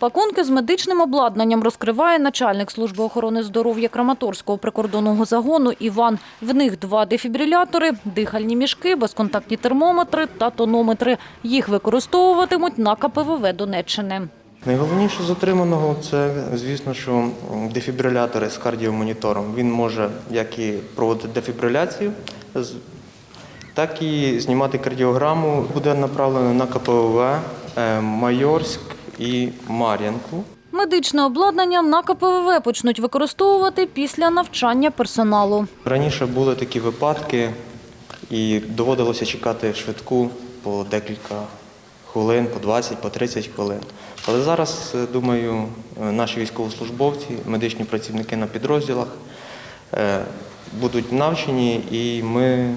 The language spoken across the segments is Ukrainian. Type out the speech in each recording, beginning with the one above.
Пакунки з медичним обладнанням розкриває начальник служби охорони здоров'я Краматорського прикордонного загону Іван. В них два дефібрилятори, дихальні мішки, безконтактні термометри та тонометри. Їх використовуватимуть на КПВВ Донеччини. Найголовніше з отриманого це, звісно, що дефібрилятори з кардіомонітором. Він може як і проводити дефібриляцію, так і знімати кардіограму. Буде направлено на КПВВ, е, Майорськ і Мар'янку. Медичне обладнання на КПВВ почнуть використовувати після навчання персоналу. Раніше були такі випадки, і доводилося чекати швидку по декілька хвилин, по 20, по 30 хвилин. Але зараз, е, думаю, е, наші військовослужбовці, медичні працівники на підрозділах е, будуть навчені і ми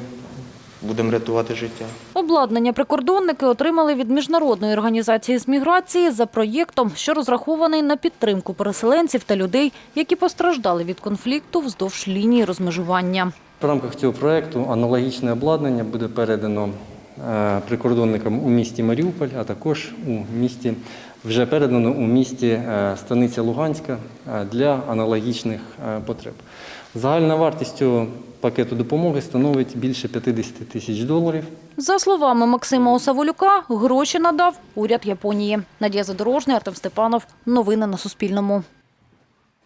будемо рятувати життя. Обладнання прикордонники отримали від міжнародної організації з міграції за проєктом, що розрахований на підтримку переселенців та людей, які постраждали від конфлікту вздовж лінії розмежування. В рамках цього проекту аналогічне обладнання буде передано прикордонникам у місті Маріуполь, а також у місті вже передано у місті е, Станиця Луганська е, для аналогічних е, потреб. Загальна вартість цього пакету допомоги становить більше 50 тисяч доларів. За словами Максима Осаволюка, гроші надав уряд Японії. Надія Задорожний, Артем Степанов. Новини на Суспільному.